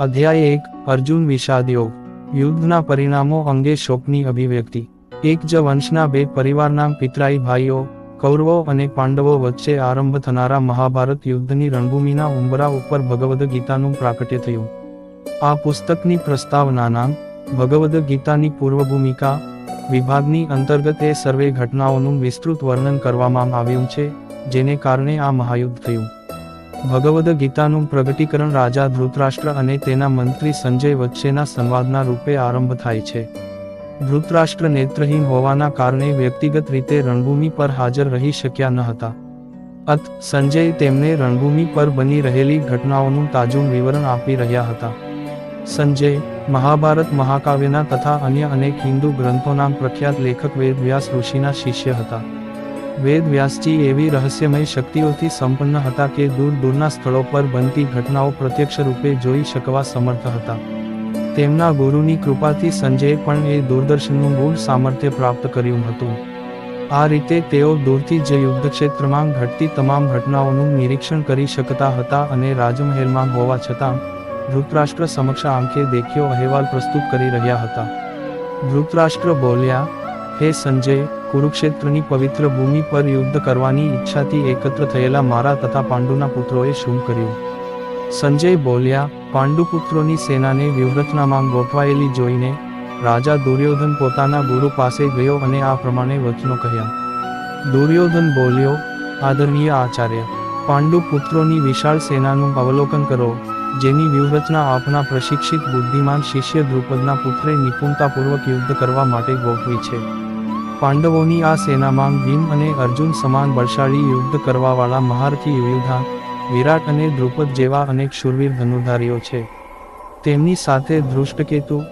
અધ્યાય એક, અર્જુન વિષાદ યોગ યુદ્ધના પરિણામો અંગે શોકની અભિવ્યક્તિ. એક જ વંશના બે પરિવારના પિતરાઈ ભાઈઓ, કૌરવો અને પાંડવો વચ્ચે આરંભ થનારા મહાભારત યુદ્ધની રણભૂમિના ઉંબરા ઉપર ભગવદ્ ગીતાનું પ્રાકટ્ય થયું. આ પુસ્તકની પ્રસ્તાવનાના ભગવદ્ ગીતાની પૂર્વભૂમિકા, વિભાગની અંતર્ગત એ સર્વે ઘટનાઓનું વિસ્તૃત વર્ણન કરવામાં આવ્યું છે, જેને કારણે આ મહાયુદ્ધ થયું. ભગવદ્ ગીતાનું પ્રગટીકરણ રાજા ધૃતરાષ્ટ્ર અને તેના મંત્રી સંજય વચ્ચેના સંવાદના રૂપે આરંભ થાય છે. ધૃતરાષ્ટ્ર નેત્રહીન હોવાના કારણે વ્યક્તિગત રીતે રણભૂમિ પર હાજર રહી શક્યા ન હતા. અત સંજય તેમને રણભૂમિ પર બની રહેલી ઘટનાઓનું તાજું વિવરણ આપી રહ્યા હતા. સંજય, મહાભારત મહાકાવ્યના તથા અન્ય અનેક હિન્દુ ગ્રંથોના પ્રખ્યાત લેખક વેદવ્યાસ ઋષિના શિષ્ય હતા. વેદવ્યાસજી એવી રહસ્યમય શક્તિઓથી સંપન્ન હતા કે દૂર દૂરના સ્થળો પર બનતી ઘટનાઓ પ્રત્યક્ષ રૂપે જોઈ શકવા સમર્થ હતા. તેમના ગુરુની કૃપાથી સંજયે પણ એ દૂરદર્શનનું ગૂઢ સામર્થ્ય પ્રાપ્ત કર્યું હતું. આ રીતે તેઓ દૂરથી જ યુદ્ધક્ષેત્રમાં ઘટતી તમામ ઘટનાઓનું નિરીક્ષણ કરી શકતા હતા અને રાજમહેલમાં હોવા છતાં, ધૃતરાષ્ટ્ર સમક્ષ આંખે દેખ્યો અહેવાલ પ્રસ્તુત કરી રહ્યા હતા. ધૃતરાષ્ટ્ર બોલ્યા હે સંજય, કુરુક્ષેત્રની પવિત્ર ભૂમિ પર યુદ્ધ કરવાની ઈચ્છાથી એકત્ર થયેલા મારા તથા પાંડુના પુત્રોએ શું કર્યું? સંજય બોલ્યા, પાંડુપુત્રોની સેનાને વ્યૂહરચનામાં ગોઠવાયેલી જોઈને, રાજા દુર્યોધન પોતાના ગુરુ પાસે ગયો અને આ પ્રમાણે વચનો કહ્યા. દુર્યોધન બોલ્યો, આદરણીય આચાર્ય પાંડુ પુત્રોની વિશાળ સેનાનું અવલોકન કરો, જેની વ્યૂહરચના આપના પ્રશિક્ષિત બુદ્ધિમાન શિષ્ય દ્રુપદના પુત્રે નિપુણતાપૂર્વક યુદ્ધ કરવા માટે ગોઠવી છે. પાંડવોની આ સેનામાં ભીમ અને અર્જુન સમાન બળશાળી યુદ્ધ કરવાવાળા મહારથી યુયુધા વિરાટ અને દ્રુપદ જેવા અનેક શૂરવીર ધનુધારીઓ છે. તેમની સાથે ધૃષ્ટકેતુ